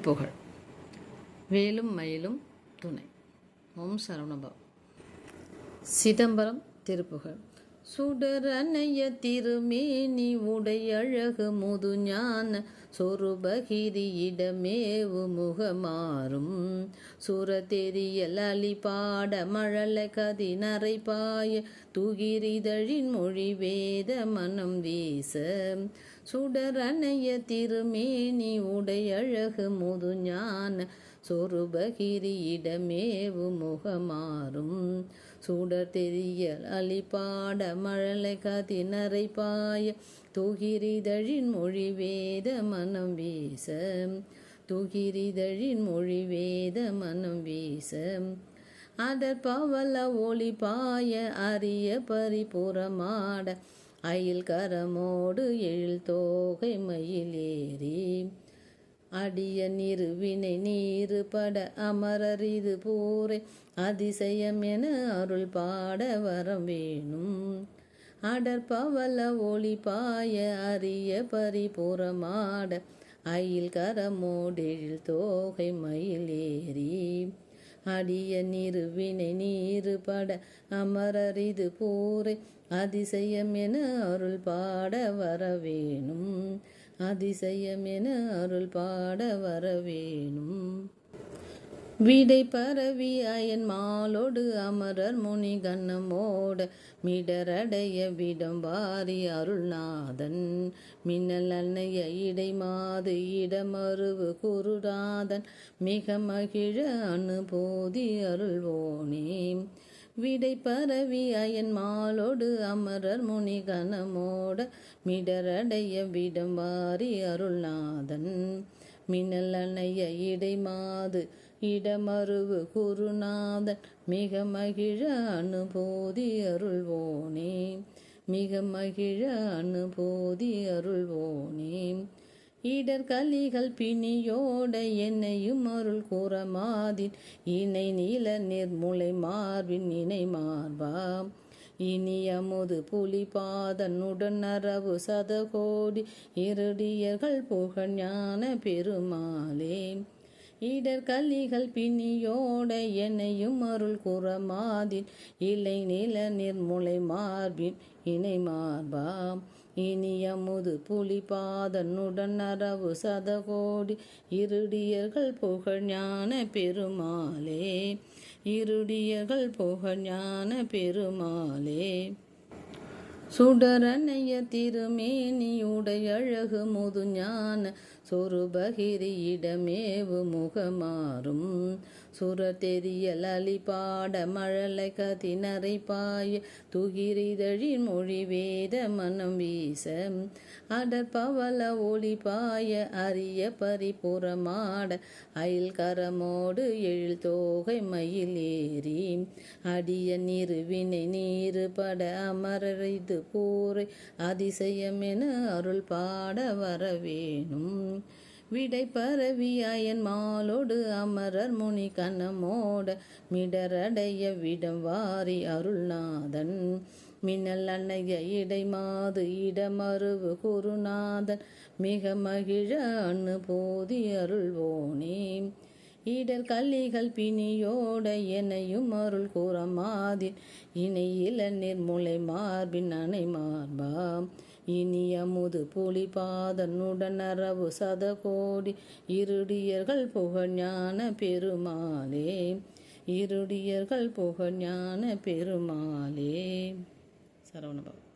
புகழ். வேலும் மயிலும் துணை. ஓம் சரவணபவ் சிதம்பரம் திருப்புகழ். சுடரணைய திருமேனி உடையழகு முதுஞான சொருபகிரியிடமேவு முகமாறும். சுரத்தெரியல் அலிபாட மழலை கதி பாய துகிரிதழின் மொழி வேத மனம் வீச. சுடரணைய திருமேனி உடையழகு முதுஞான சொருபகிரியிடமேவு முகமாறும். சுடர் தெரிய அலிபாட மழலை கதினரை பாய துகிரிதழின் மொழி வேத மனம் வீச. துகிரிதழின் மொழி வேத மனம் வீச. அதற் பவல ஒளி பாய அரிய பரிபுறமாட அயில் கரமோடு எழில் தோகை மயிலேறி அடிய நிறுவினை நீரு பட அமரரிது பூரை. அதிசயம் என அருள் பாட வரம் வேணும். அடற்பவல ஒளி பாய அரிய பரிபுறமாட அயில் கரமோடெழில் தோகை மயிலேறி அடிய நிறுவினை நீரு பட அமரரிது பூரை. அதிசயம் என அருள் பாட வரவேணும் அதிசயம் என அருள் பாட வரவேணும். விடை பரவி அயன் மாலோடு அமரர் முனி கண்ணமோட மிடரடைய விடம் வாரி அருள்நாதன். மின்னல் அன்னைய இடை மாது இடமருவு குருநாதன். மிக மகிழ அனுபூதி அருள்வோனே விடை பரவி அயன் மாலோடு அமரர் முனிகனமோட மிடரடைய விடம் வாரி அருள்நாதன். மின்னலனைய இடை மாது இடமருவு குருநாதன். மிக மகிழ அனுபூதி அருள்வோனே. மிக மகிழ அனுபூதி அருள்வோனே. இடர் கலிகள் பிணியோட என்னையும் அருள் கூறமாதின் இணை நீல நிர்முலை மார்பின் இணை மார்பாம். இனி அமுது புலிபாதனுடன் நரவு சதகோடி. இருடியர்கள் புகழ் ஞான பெருமாளே இடர் கலிகள் பிணியோட என்னையும் அருள் குறமாதின் இலை நில நிர்முளை மார்பின் இணை மார்பாம். இனியமுது புலிபாதனுடன் நரவு சதகோடி இருடியர்கள் புகழ் ஞான பெருமாளே. இருடியர்கள் புகழ் ஞான பெருமாளே. சுடரனைய திருமேனியுடைய அழகு முது ஞான சொருபகிரியிடமேவு முகமாறும். சுரர் தெரியல் மழலை கதினரை பாய துகிரிதழின் மொழி வேத மனம் வீச. அடற்பவல ஒளி பாய அரிய பரிபுறமாட அயில் கரமோடு எழில் தோகை மயில் ஏறி. அடிய நிறுவினை நீரு பட இது கூரை அதிசயம் என அருள் பாட வரவேணும். விடை பரவியாயன் மாலோடு அமரர் முனி கண்ணமோட மிடரடைய விடம் வாரி அருள்நாதன். மின்னல் அன்னைய இடைமாது இடமருவு குருநாதன். மிக மகிழ அண்ணு போதி அருள்வோனே. இடர் கல்லிகள் பிணியோட எனையும் அருள் கூறமாதின் இணையில நிர்முலை மார்பின் அணை மார்பாம். இனிய முது புலிபாதனுடன் அரவு சதகோடி. இருடியர்கள் புகழ் ஞான பெருமாளே. இருடியர்கள் புகஞான பெருமாளே. சரவணபாபு